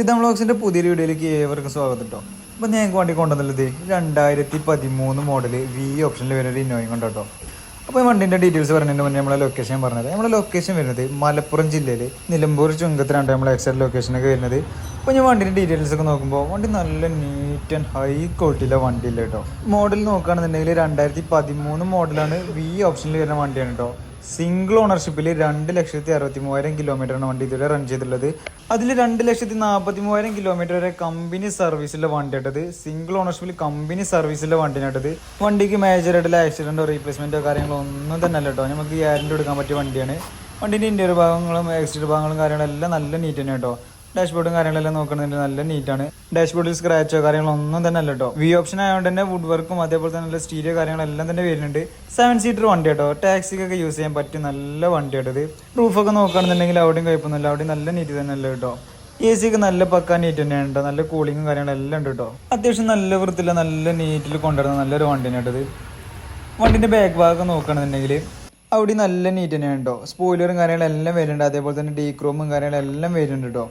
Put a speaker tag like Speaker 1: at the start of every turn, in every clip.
Speaker 1: സിദ്ധം വ്ളോഗ്സിന്റെ പുതിയൊരു വീഡിയോയിലേക്ക് ഏവർക്കും സ്വാഗതം കേട്ടോ അപ്പോൾ ഞാൻ വണ്ടി കൊണ്ടുവന്നുള്ളത് രണ്ടായിരത്തി പതിമൂന്ന് മോഡൽ വി ഓപ്ഷനിൽ വരുന്ന ഒരു ഇന്നോയും കൊണ്ട് കേട്ടോ അപ്പോൾ വണ്ടിന്റെ ഡീറ്റെയിൽസ് പറഞ്ഞതിന് മുന്നേ നമ്മളെ ലൊക്കേഷൻ പറഞ്ഞത്. നമ്മുടെ ലൊക്കേഷൻ വരുന്നത് മലപ്പുറം ജില്ലയിൽ നിലമ്പൂർ ചുങ്കത്തിനാണ് നമ്മളെ എക്സൈഡ് ലൊക്കേഷനൊക്കെ വരുന്നത്. അപ്പോൾ ഞാൻ വണ്ടിന്റെ ഡീറ്റെയിൽസ് ഒക്കെ നോക്കുമ്പോൾ വണ്ടി നല്ല നീറ്റ് ആൻഡ് ഹൈ ക്വാളിറ്റിയിലെ വണ്ടിയില്ല കേട്ടോ മോഡൽ നോക്കുകയാണെന്നുണ്ടെങ്കിൽ രണ്ടായിരത്തി പതിമൂന്ന് മോഡലാണ് വി ഓപ്ഷനിൽ വരുന്ന വണ്ടിയാണ് കേട്ടോ സിംഗിൾ ഓണർഷിപ്പിൽ രണ്ട് ലക്ഷത്തി അറുപത്തി മൂവായിരം കിലോമീറ്ററാണ് വണ്ടി ഇതുവരെ റൺ ചെയ്തിട്ടുള്ളത്. അതിൽ രണ്ട് ലക്ഷത്തി നാൽപ്പത്തി മൂവായിരം കിലോമീറ്റർ വരെ കമ്പനി സർവീസിലെ വണ്ടി ഇട്ടത് സിംഗിൾ ഓണർഷിപ്പിൽ കമ്പനി സർവീസിലെ വണ്ടിനായിട്ടത് വണ്ടിക്ക് മേജറായിട്ടുള്ള ആക്സിഡന്റോ റീപ്ലേസ്മെന്റോ കാര്യങ്ങളോ ഒന്നും തന്നെ അല്ല കേട്ടോ നമുക്ക് ഗ്യാരണ്ടി കൊടുക്കാൻ പറ്റിയ വണ്ടിയാണ്. വണ്ടീന്റെ ഇന്റീരിയർ ഭാഗങ്ങളും എക്സ്റ്റീരിയർ ഭാഗങ്ങളും കാര്യങ്ങളും എല്ലാം നല്ല നീറ്റ് തന്നെ കേട്ടോ ഡാഷ്ബോർഡും കാര്യങ്ങളെല്ലാം നോക്കണമെങ്കിൽ നല്ല നീറ്റാണ്. ഡാഷ്ബോർഡിൽ സ്ക്രാച്ചോ കാര്യങ്ങളോ ഒന്നും തന്നെ അല്ല കേട്ടോ വി ഓപ്ഷൻ ആയതുകൊണ്ട് തന്നെ വുഡ് വർക്കും അതേപോലെ തന്നെ നല്ല സ്റ്റീരിയോ കാര്യങ്ങളെല്ലാം തന്നെ വരുന്നുണ്ട്. സെവൻ സീറ്റർ വണ്ടി കേട്ടോ ടാക്സിക്കൊക്കെ യൂസ് ചെയ്യാൻ പറ്റിയ നല്ല വണ്ടി റൂഫ് റൂഫൊക്കെ നോക്കുകയാണെന്നുണ്ടെങ്കിൽ അവിടെയും കുഴപ്പമൊന്നുമില്ല. അവിടെയും നല്ല നീറ്റ് തന്നെ അല്ല കേട്ടോ എ സി ഒക്കെ നല്ല പക്ക നീറ്റ് തന്നെയാണ് കേട്ടോ നല്ല കൂളിങ്ങും കാര്യങ്ങളെല്ലാം ഉണ്ട് കേട്ടോ അത്യാവശ്യം നല്ല വൃത്തിയില്ല നല്ല നീറ്റിൽ കൊണ്ടുവരുന്ന നല്ലൊരു വണ്ടിയാണ് കേട്ടോ ഇത്. വണ്ടിന്റെ ബാക്ക് ഭാഗം നോക്കുകയാണെന്നുണ്ടെങ്കിൽ അവിടെ നല്ല നീറ്റ് തന്നെയാണ് കേട്ടോ സ്പോയിലറും കാര്യങ്ങളെല്ലാം വരുന്നുണ്ട്. അതേപോലെ തന്നെ ഡീക്രോമും കാര്യങ്ങളെല്ലാം വരുന്നുണ്ട് കേട്ടോ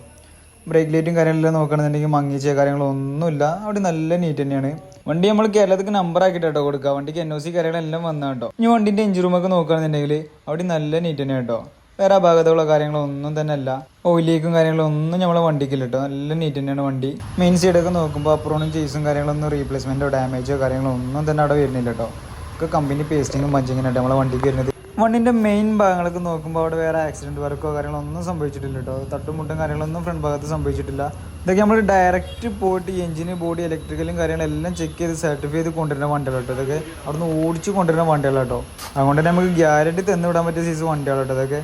Speaker 1: ബ്രേക്ക് ലൈറ്റും കാര്യങ്ങളെല്ലാം നോക്കുകയാണെന്നുണ്ടെങ്കിൽ മങ്ങിച്ചേ കാര്യങ്ങളൊന്നുമില്ല അവിടെ നല്ല നീറ്റ് തന്നെയാണ്. വണ്ടി നമ്മൾ കേരളത്തിൽ നമ്പർ ആക്കിയിട്ട് കേട്ടോ കൊടുക്കുക. വണ്ടിക്ക് എൻ ഒ സി കാര്യങ്ങളെല്ലാം വന്ന കേട്ടോ. ഇനി വണ്ടിന്റെ എഞ്ചിൻ റൂമൊക്കെ നോക്കുകയാണെന്നുണ്ടെങ്കിൽ അവിടെ നല്ല നീറ്റ് തന്നെയാണ് കേട്ടോ. വേറെ അപാകതകളോ കാര്യങ്ങളോ ഒന്നും തന്നെ അല്ല. ഓയിലേക്കും കാര്യങ്ങളൊന്നും നമ്മളെ വണ്ടിക്കില്ല കേട്ടോ. നല്ല നീറ്റ് തന്നെയാണ് വണ്ടി. മെയിൻ സൈഡൊക്കെ നോക്കുമ്പോൾ അപ്പുറവും ചേസും കാര്യങ്ങളൊന്നും റീപ്ലേസ്മെന്റോ ഡാമേജോ കാര്യങ്ങളൊന്നും തന്നെ അവിടെ വരുന്നില്ല കേട്ടോ. ഒക്കെ കമ്പനി പേസ്റ്റിങ്ങും പഞ്ചിങ്ങും നമ്മളെ വണ്ടിക്ക് വരുന്നത്. വണ്ടിന്റെ മെയിൻ ഭാഗങ്ങളൊക്കെ നോക്കുമ്പോൾ അവിടെ വേറെ ആക്സിഡന്റ് വർക്കോ കാര്യങ്ങളോ ഒന്നും സംഭവിച്ചിട്ടില്ല കേട്ടോ. തട്ടുമുട്ടും കാര്യങ്ങളൊന്നും ഫ്രണ്ട് ഭാഗത്ത് സംഭവിച്ചിട്ടില്ല. ഇതൊക്കെ നമ്മൾ ഡയറക്റ്റ് പോയിട്ട് എഞ്ചിന് ബോഡി ഇലക്ട്രിക്കലും കാര്യങ്ങളും എല്ലാം ചെക്ക് ചെയ്ത് സർട്ടിഫൈ ചെയ്ത് കൊണ്ടുവരുന്ന വണ്ടികളാണ് കേട്ടോ ഇതൊക്കെ. അവിടുന്ന് ഓടിച്ച് കൊണ്ടുവരുന്ന വണ്ടികളാണ് കേട്ടോ. അതുകൊണ്ട് തന്നെ നമുക്ക് ഗ്യാരണ്ടി തന്നു വിടാൻ പറ്റിയ സൈസ് വണ്ടികളാണ് കേട്ടോ ഇതൊക്കെ.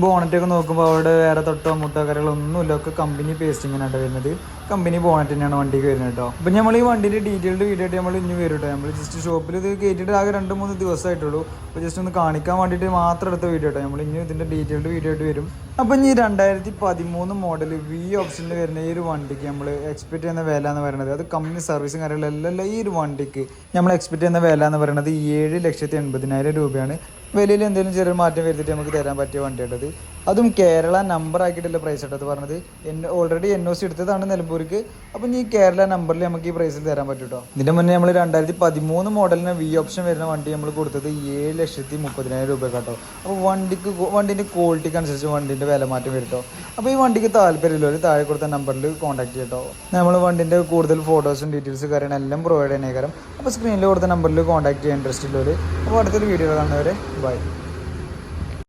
Speaker 1: ബോണറ്റ് ഒക്കെ നോക്കുമ്പോൾ അവിടെ വേറെ തൊട്ടോ മുട്ടോ കാര്യങ്ങളൊന്നുമില്ല ഒക്കെ കമ്പനി പേസ്റ്റിങ്ങിനാണ് വരുന്നത്. കമ്പനി ബോണറ്റ് തന്നെയാണ് വണ്ടിക്ക് വരുന്നത് കേട്ടോ. അപ്പം നമ്മൾ ഈ വണ്ടിന്റെ ഡീറ്റെയിൽഡ് വീഡിയോ ആയിട്ട് നമ്മൾ ഇനി വരും കേട്ടോ. നമ്മൾ ജസ്റ്റ് ഷോപ്പിൽ ഇത് കയറ്റിയിട്ട് ആകെ രണ്ട് മൂന്ന് ദിവസമായിട്ടുള്ളൂ അപ്പോൾ ജസ്റ്റ് ഒന്ന് കാണിക്കാൻ വേണ്ടിയിട്ട് മാത്രം എടുത്ത വീഡിയോ കേട്ടോ നമ്മൾ ഇനി ഇതിന്റെ ഡീറ്റെയിൽഡ് വീഡിയോ ആയിട്ട് വരും. അപ്പം ഈ രണ്ടായിരത്തി പതിമൂന്ന് മോഡൽ വി ഓപ്ഷനിൽ വരുന്ന ഈ ഒരു വണ്ടിക്ക് നമ്മൾ എക്സ്പെക്ട് ചെയ്യുന്ന വില എന്ന് പറയുന്നത് അത് കമ്പനി സർവീസും കാര്യങ്ങളെല്ലാം ഈ ഒരു വണ്ടിക്ക് നമ്മൾ എക്സ്പെക്ട് ചെയ്യുന്ന വില എന്ന് പറയുന്നത് ഏഴ് ലക്ഷത്തി എൺപതിനായിരം രൂപയാണ്. വിലയിൽ എന്തെങ്കിലും ചെറിയ മാറ്റം വരുത്തിയിട്ട് നമുക്ക് തരാൻ പറ്റിയ വണ്ടിയുള്ളത് അതും കേരള നമ്പർ ആക്കിയിട്ടുള്ള പ്രൈസ് കേട്ടോ അത് പറഞ്ഞത്. N already N O C എടുത്തതാണ് നിലമ്പൂർക്ക്. അപ്പം നീ കേരള നമ്പറിൽ നമുക്ക് ഈ പ്രൈസിൽ തരാൻ പറ്റും കേട്ടോ ഇതിന്റെ മുന്നേ നമ്മൾ രണ്ടായിരത്തി പതിമൂന്ന് മോഡലിന് വി ഓപ്ഷൻ വരുന്ന വണ്ടി നമ്മൾ കൊടുത്തത് ഏഴ് ലക്ഷത്തി മുപ്പതിനായിരം രൂപ കേട്ടോ. അപ്പോൾ വണ്ടിക്ക് വണ്ടിന്റെ ക്വാളിറ്റിക്ക് അനുസരിച്ച് വണ്ടിന്റെ വില മാറ്റം വരും കേട്ടോ. അപ്പോൾ ഈ വണ്ടിക്ക് താല്പര്യമില്ല താഴെ കൊടുത്ത നമ്പറിൽ കോൺടാക്ട് ചെയ്യട്ടോ നമ്മൾ വണ്ടിന്റെ കൂടുതൽ ഫോട്ടോസും ഡീറ്റെയിൽസ് കാര്യങ്ങൾ എല്ലാം പ്രൊവൈഡ് ചെയ്യുന്നേക്കാരം അപ്പോൾ സ്ക്രീനിൽ കൊടുത്ത നമ്പറിൽ കോൺടാക്ട് ചെയ്യാൻ ഇൻട്രസ്റ്റ് ഉള്ളവർ അപ്പോൾ അടുത്തൊരു വീഡിയോ കാണുന്നവരെ ബൈ